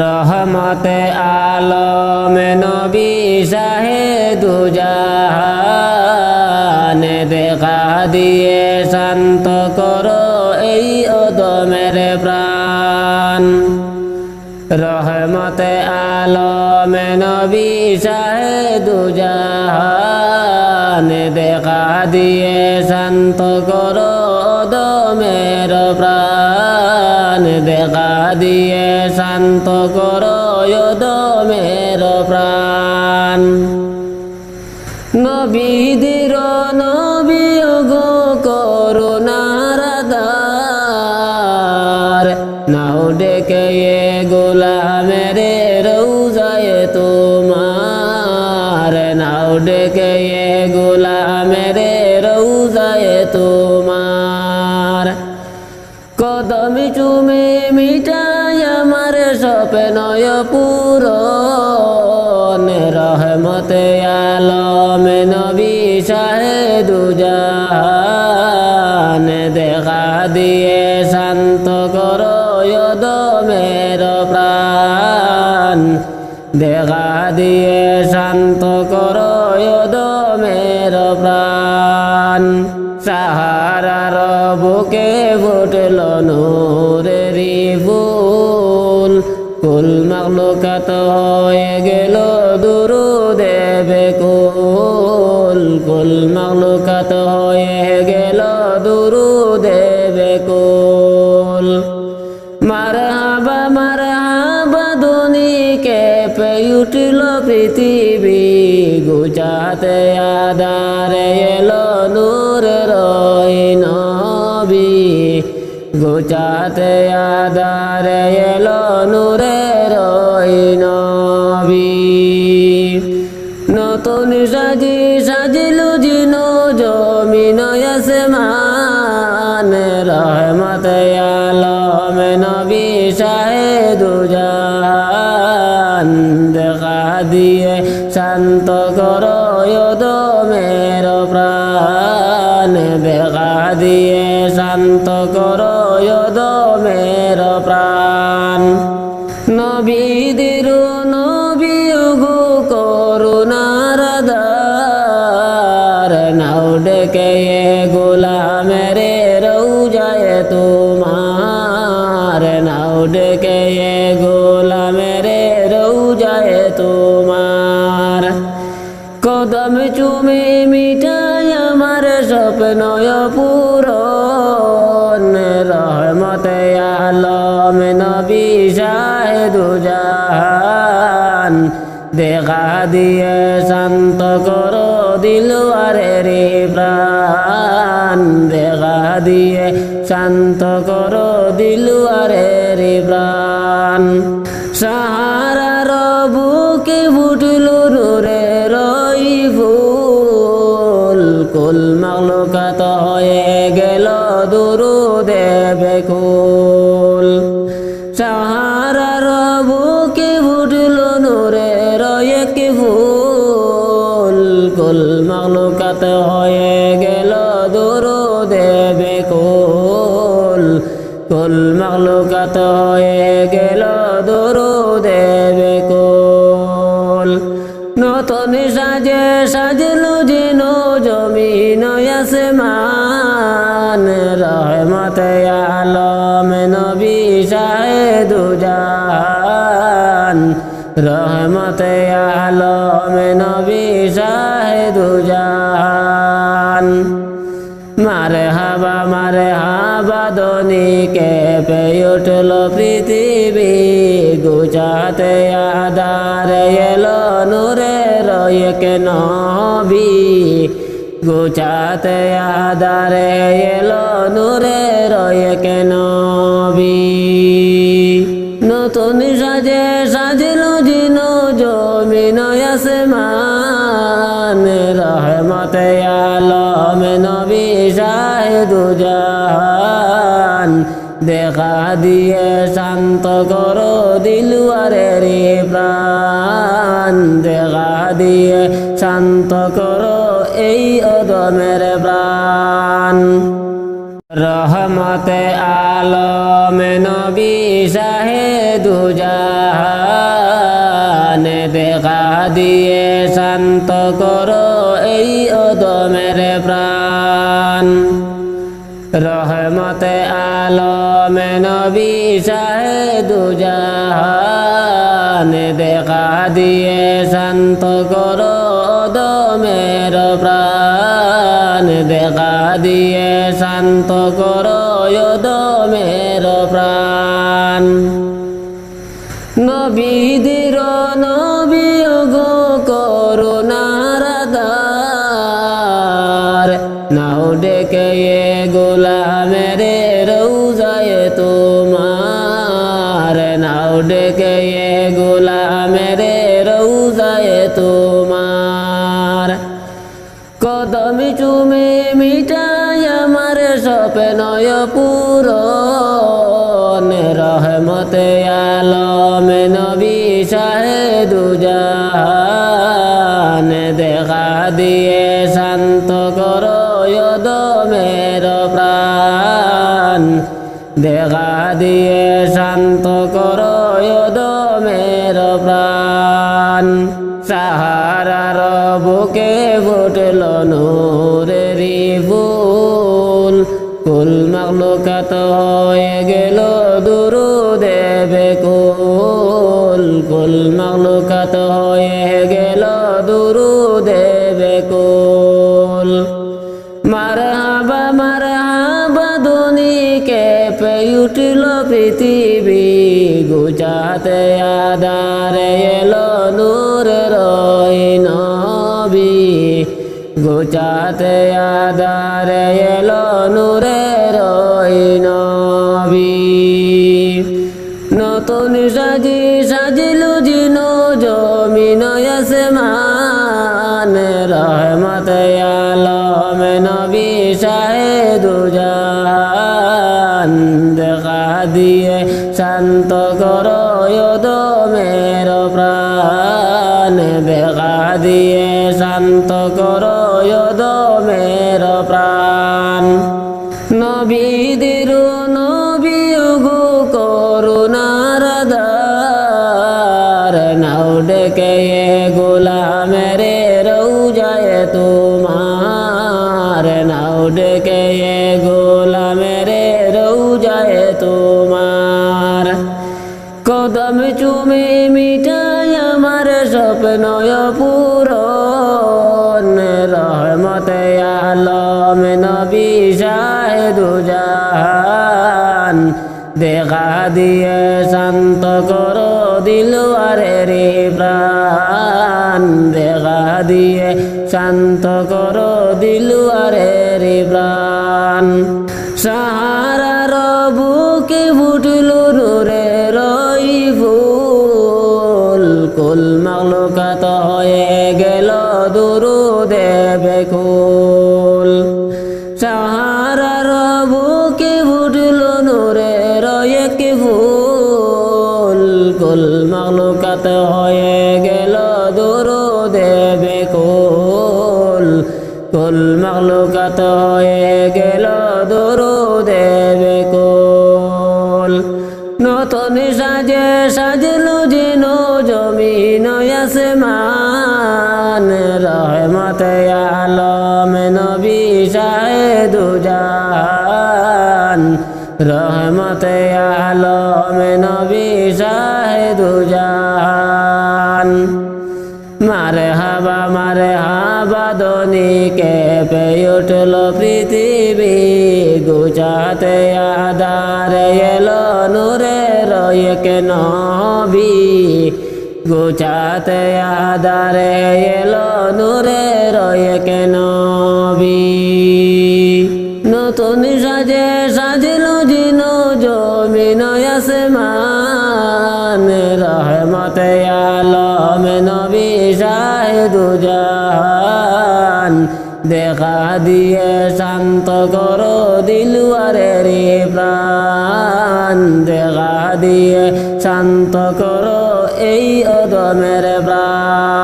রহমতে আলম নবী শাহেদু জাহানে দেখা দিয়ে শান্ত করো এই অদমের প্রাণ। রহমতে আলম নবী শাহেদু জাহানে দেখা দিয়ে শান্ত করো অদমের প্রাণ। দেখা দিয়ে শান্ত করো অদমের প্রাণ। নবী গো করুণার দার নাও ডেকে কদম চুমে মিটাই আমার স্বপ্নয় পুরন রহমতে আলম নবী শাহেদু জাহান দেখা দিয়ে শান্ত করো দমের প্রাণ। দেখা দিয়ে শান্ত করো দমের প্রাণ। সাহারার বুকে ফুটল মাগলুকাত হয়ে গেল দুরু দেবে কুল কুল মাগলুকাত হয়ে গেল দুরু দেবে কুল মারহাবা মারহাবা ধনিকে পে উঠল পৃথিবী। গুজাতে আদারে এলো গুজাতে আদারে এলো নূরে রই নবী। নতুন সাজি সাজিলু জিনো জমিন আসমান রহমত দমের প্রাণ। নবীদের নবী গো করুণার দার নাও ডেকে গোলামের রৌজায় তোমার। নাও ডেকে গোলামের রৌজায় তোমার। কদম চুমে মিটাই আমার স্বপ্নয় পুরন দেখা দিয়ে শান্ত করো দিলওয়ারে রে প্রাণ। দেখা দিয়ে শান্ত করো দিলওয়ারে রে প্রাণ। সাহারার বুকে ফুটল রে রই ফুল। কুল মাগলুকাত হয়ে গেল দুরু দেবে কুল। কুল মাগলুকাত হয়ে গেল দুরু দেবে কুল নতুন সাজে সাজলু যেন জমিন আসমান। রহমত আলম নবী শাহেদু জাহান। রহমত আলম নবী শাহেদু জাহান। হাবা দনিকে পে উঠল পৃথিবী। গুজাতে আদার এলো নূরে রয়েক নবী। গুজাতে আদারে এলো নূরে রয়েক নবী। নতুন সাজে সাজিল জিন জমিন আসমান। রহমতে আলম নবী শাহেদু জাহান। দেখা দিয়ে শান্ত করো দিলুয়ারে রে প্রাণ। দেখা দিয়ে শান্ত করো এই অদমের প্রাণ। রহমতে আলম নবী শাহেদু জাহান জাহান দেখা দিয়ে শান্ত করো এই অদমের প্রাণ। আলমে নবী শাহেদু জাহান দেখা দিয়ে শান্ত করো দমের প্রাণ। দেখা দিয়ে শান্ত করো দমের প্রাণ। কদম চুমে মিটাই আমার স্বপ্নয় পুরন রহমতে আলম নবী শাহেদু জাহান। দেখা দিয়ে শান্ত করো দমের প্রাণ। দেখা দিয়ে শান্ত করো দমের প্রাণ। সাহারার বুকে ফুটল কুল মাগলুকাত হয়ে গেল দুরু দেবে কুল মাগলুকাত হয়ে গেল দুরু দেবে কুল মারহাবা মারহাবা ধনিকে পে উঠল পৃথিবী। গুজাতে আদারে এলো নূর রয় নবী। গুজাতে আদারে এলো নূরে নবী। নতুন সাজি নবীদের নবী গো করুণার দার নাও ডেকে এ গোলামের রৌজায় তোমার। নাও ডেকে এ গোলামের রৌজায় তোমার। কদম চুমে মিটাই আমার স্বপ্নয় পুরন রহমতে আলম নবী দেখা দিয়ে শান্ত করো দিলওয়ারে রে প্রাণ। দেখা দিয়ে শান্ত করো দিলওয়ারে রে প্রাণ। সাহারার বুকে ফুটল নূরে রই ফুল। কুল মাগলুকাত হয়ে গেল দুরু দেবে কুল কুল মাগলুকাত হয়ে গেল দুরু দেবে কুল নতুন সাজে সাজলো যেন জমিন আসমান। রহমতে আলম নবী শাহেদু জাহান রহমতে আলম নবী শাহেদু জাহান মারে হাবা মারে হাবা দনিকে পে উঠল পৃথিবী, গুজাতে আদার এলো নূরে রয়েক নবী। গুজাতে আদারে এলো নূরে রয়েক নবী। নতুন সাজে সাজল জিন জমিন আসমান, রহমতে আলম নবী শাহেদু জাহান দেখা দিয়ে শান্ত করো দিলুয়ারে রে প্রাণ। দেখা দিয়ে শান্ত করো এই অদমের প্রাণ।